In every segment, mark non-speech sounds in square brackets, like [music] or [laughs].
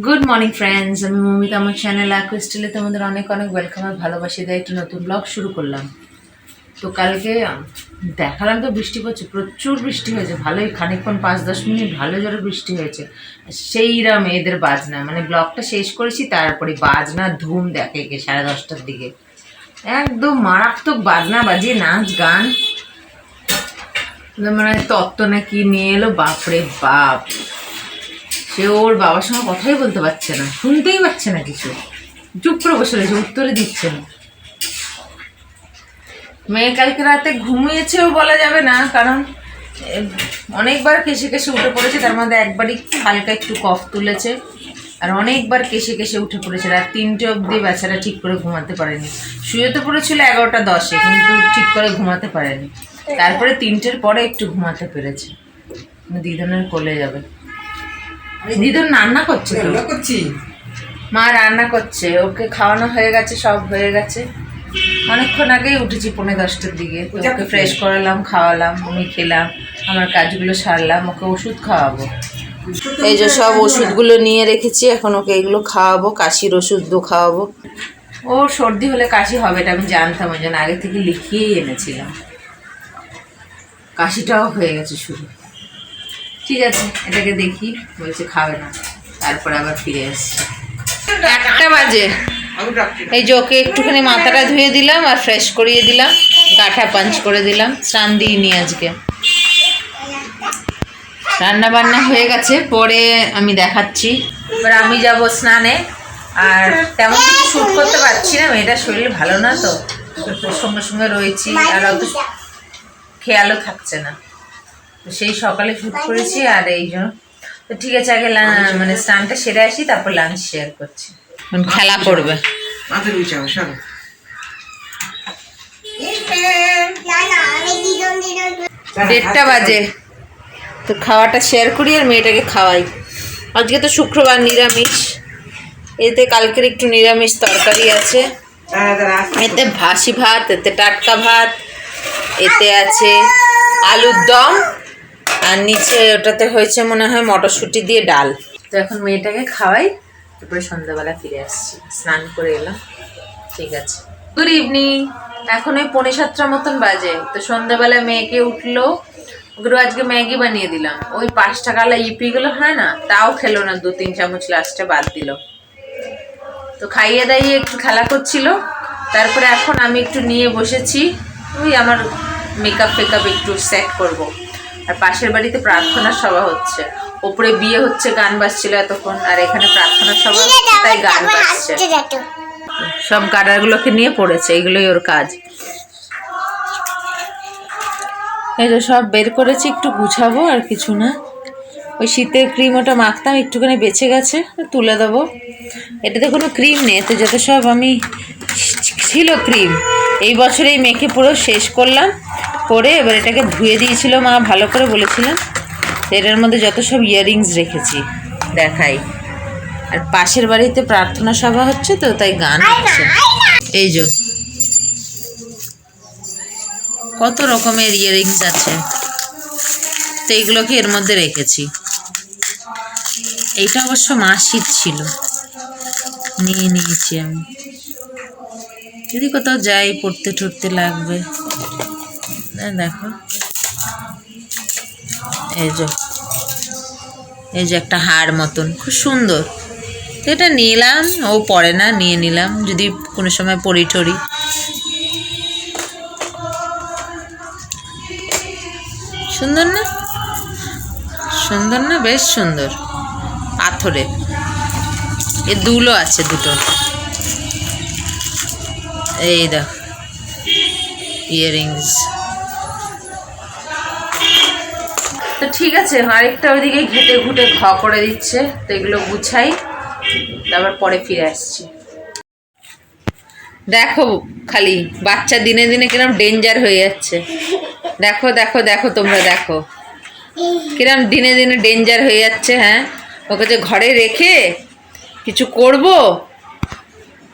Good morning friends আমি মমিতা, আমার channel অ্যাকুইস্টিলে তোমাদের অনেক অনেক ওয়েলকাম আর ভালোবাসি। দেয় একটি নতুন ব্লগ শুরু করলাম। তো কালকে দেখালাম তো বৃষ্টি পড়ছে, প্রচুর বৃষ্টি হয়েছে, ভালোই খানিকক্ষণ পাঁচ দশ মিনিট ভালো জোরে বৃষ্টি হয়েছে। সেইরকম এদের বাজনা মানে ব্লগটা শেষ করেছি, তারপরে বাজনা ধুম দেখে কে সাড়ে দশটার দিকে। একদম মারাত্মক বাজনা, বাজিয়ে নাচ, গান। মানে তত্ত্ব নাকি নিয়ে এলো, বাপরে বাপ। সে ওর বাবার সঙ্গে কথাই বলতে পারছে না, শুনতেই পাচ্ছে না কিছু। চুপ করে বসে রয়েছে, উত্তরে দিচ্ছে না। মেয়ে কালকে রাতে ঘুমিয়েছেও বলা যাবে না, কারণ অনেকবার কেসে কেসে উঠে পড়েছে, তার মধ্যে একবারই হালকা একটু কফ তুলেছে, আর অনেকবার কেসে কেসে উঠে পড়েছে, রাত তিনটে অবধি বাচ্চারা ঠিক করে ঘুমাতে পারেনি। শুয়ে তো পড়েছিল এগারোটা দশে, কিন্তু ঠিক করে ঘুমাতে পারেনি। তারপরে তিনটের পরে একটু ঘুমাতে পেরেছে। দিদনের কোলে যাবে। দিদন রান্না করছে তো? রান্না করছি। মা রান্না করছে ওকে খাওয়ানো হয়ে গেছে সব হয়ে গেছে। অনেকক্ষণ আগেই উঠেছি পৌনে দশটার দিকে ওকে ফ্রেশ করালাম খাওয়ালাম আমি খেলাম আমার কাজগুলো সারলাম ওকে ওষুধ খাওয়াবো। এই যে সব ওষুধগুলো নিয়ে রেখেছি এখন ওকে এগুলো খাওয়াবো কাশির ওষুধও খাওয়াবো। ও সর্দি হলে কাশি হবে এটা আমি জানতাম ওই জন্য আগে থেকে লিখিয়েই এনেছিলাম। কাশিটাও হয়ে গেছে শুরু। ঠিক আছে, এটাকে দেখি, বলছে খাবে না। তারপরে আবার ফিরে আসছে। একটা বাজে। এই ওকে একটুখানি মাথাটা ধুয়ে দিলাম আর ফ্রেশ করিয়ে দিলাম, গাঠা পাঞ্চ করে দিলাম, স্নান দিইনি আজকে। রান্না বান্না হয়ে গেছে, পরে আমি দেখাচ্ছি। এবার আমি যাব স্নানে, আর তেমন কিছু শ্যুট করতে পারছি না, মেয়েটার শরীর ভালো না তো। সঙ্গে সঙ্গে রয়েছি, আর অত খেয়ালও থাকছে না। তো সেই সকালে শ্যুট করেছি আর এই জন্য। তো ঠিক আছে আগে লা- মানে স্নানটা সেরে আসি তারপর লাঞ্চ শেয়ার করছি। খেলা করবে। দেড়টা বাজে। তো খাওয়াটা শেয়ার করি আর মেয়েটাকে খাওয়াই। আজকে তো শুক্রবার নিরামিষ। এতে কালকের একটু নিরামিষ তরকারি আছে। এতে ভাসি ভাত এতে টাটকা ভাত এতে আছে আলুর দম। আর নিচে ওটাতে হয়েছে মনে হয় মটরশুঁটি দিয়ে ডাল। তো এখন মেয়েটাকে খাওয়াই, তারপরে সন্ধ্যাবেলা ফিরে আসছি। স্নান করে এলাম। ঠিক আছে। গুড ইভিনিং এখন ওই পৌনে সাতটার মতন বাজে। তো সন্ধ্যাবেলা মেয়েকে উঠল। ওগুলো আজকে ম্যাগি বানিয়ে দিলাম। ওই পাঁচ টাকালা ইপিগুলো হয় না, তাও খেলো না, দু তিন চামচ লাস্টে বাদ দিল। তো খাইয়ে দাইয়ে একটু খেলা করছিল। তারপরে এখন আমি একটু নিয়ে বসেছি। ওই আমার মেকআপ ফেকআপ একটু সেট করব। আর পাশের বাড়িতে প্রার্থনা সভা হচ্ছে। ওপরে বিয়ে হচ্ছে গান বাজছিল এতক্ষণ আর এখানে প্রার্থনা সভা তাই গান বাজছে। সব গাডারগুলোকে নিয়ে পড়েছে এগুলোই ওর কাজ। এই যে সব বের করেছি একটু গুছাবো আর কিছু না। ওই শীতের ক্রিম ওটা মাখতাম একটুখানি বেঁচে গেছে তুলে দেবো। এটাতে কোনো ক্রিম নেই এতে যত সব আমি ছিল ক্রিম এই বছর এই মেখে পুরো শেষ করলাম। করে এবার এটাকে ধুয়ে দিয়েছিল মা ভালো করে বলেছিলেন এটার মধ্যে যত সব ইয়াররিংস রেখেছি দেখাই। আর পাশের বাড়িতে প্রার্থনা সভা হচ্ছে তো তাই গান হচ্ছে। এই যে কত রকমের ইয়াররিংস আছে তো এইগুলোকে এর মধ্যে রেখেছি। এইটা অবশ্য মাসির ছিল। নিয়ে নিয়েছি আমি। যদি কোথাও যাই পড়তে টড়তে লাগবে। দেখো। এই যে এই যে একটা হার মতন, খুব সুন্দর। তো এটা নিলাম, ও পড়ে না, নিয়ে নিলাম, যদি কোনো সময় পড়ি টড়ি সুন্দর না? সুন্দর না? বেশ সুন্দর। পাথরে এ দুলো আছে দুটো। এই দেখ ইয়াররিংস তো ঠিক আছে, আরেকটা ওইদিকে ঘেটে ঘুটে ঘ করে দিচ্ছে, তো এগুলো গুছাই, তারপর পরে ফিরে আসছি। দেখো খালি, বাচ্চা দিনে দিনে কিরম ডেঞ্জার হয়ে যাচ্ছে। দেখো দেখো দেখো তোমরা, দেখো। কিরম দিনে দিনে ডেঞ্জার হয়ে যাচ্ছে হ্যাঁ? ওকে যে ঘরে রেখে কিছু করব,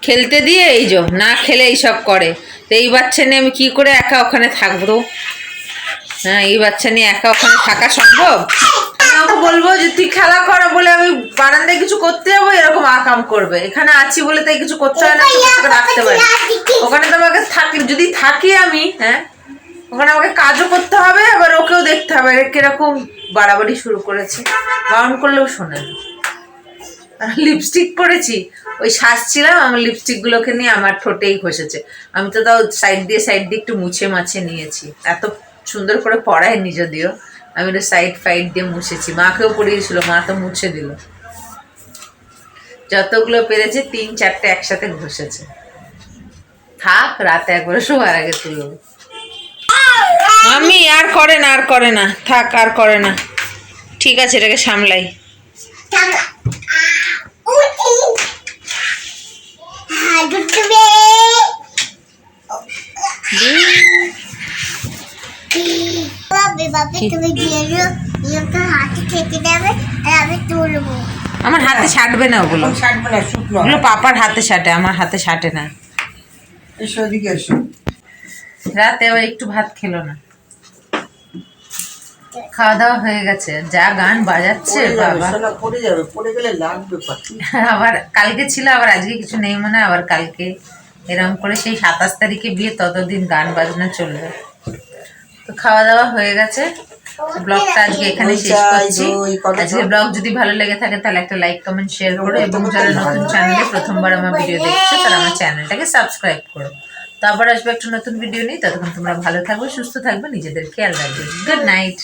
খেলতে দিয়ে এই যো, না খেলে এইসব করে। তো এই বাচ্চা নিয়ে আমি কী করে একা ওখানে থাকব? হ্যাঁ এই বাচ্চা নিয়ে একা ওখানে থাকা সম্ভব? আমি ওকে বলব যে তুই খেলা কর বলে আমি বারান্দায় কিছু করতে যাব এরকম আকাম করবে। এখানে আছি বলে তাই কিছু করতে হয় না রাখতে পারি ওখানে তো আমাকে থাকি যদি থাকি আমি হ্যাঁ ওখানে আমাকে কাজও করতে হবে আবার ওকেও দেখতে হবে কীরকম বাড়াবাড়ি শুরু করেছে। বারণ করলেও শোনে লিপস্টিক পরেছি ওই সাজছিলাম আমার লিপস্টিক গুলোকে নিয়ে আমার ঠোঁটেই ঘষেছে। আমি তো তাও সাইড দিয়ে সাইড দিয়ে একটু মুছে মাছে নিয়েছি এত সুন্দর করে পড়ায়নি যদিও আমি ওটা সাইড ফাইড দিয়ে মুছেছি। মাকেও পড়িয়েছিল মা তো মুছে দিল। যতগুলো পেরেছে তিন চারটে একসাথে ঘষেছে। থাক রাতে একবারে শোয়ার আগে তুলব আমি আর করে না আর করে না। থাক আর করে না। ঠিক আছে এটাকে সামলাই। উঠি দুটবে বাবা বাবা তুমি দিয়ে তো হাতে থেকে দেবে আর আমি তুলবো। আমার হাতে ছাটবে না ওগুলো। এখন না শুকনো ওগুলো পাপার হাতে ছাটে আমার হাতে ছাটে না। এসো ওদিকে এসো। রাতে আবার একটু ভাত খেলো না। খাওয়া দাওয়া হয়ে গেছে যা গান বাজাচ্ছে বাবা। পড়ে যাবে পড়ে গেলে লাগবে [laughs] আবার কালকে ছিল আবার আজকে কিছু নেই মনে হয়, আবার কালকে এরকম করে সেই সাতাশ তারিখে বিয়ে ততদিন গান বাজনা চলবে। তো খাওয়া দাওয়া হয়ে গেছে। ব্লগটা আজকে এখানে শেষ করছি। আজকে ব্লগ যদি ভালো লেগে থাকে তাহলে একটা লাইক কমেন্ট শেয়ার করো এবং যারা নতুন চ্যানেলে প্রথমবার আমার ভিডিও দেখছ তারা আমার চ্যানেলটাকে সাবস্ক্রাইব করো। তো আবার আসবে একটা নতুন ভিডিও নিয়ে। ততক্ষণ তোমরা ভালো থাকবে সুস্থ থাকবে নিজেদের খেয়াল রাখবে। Good night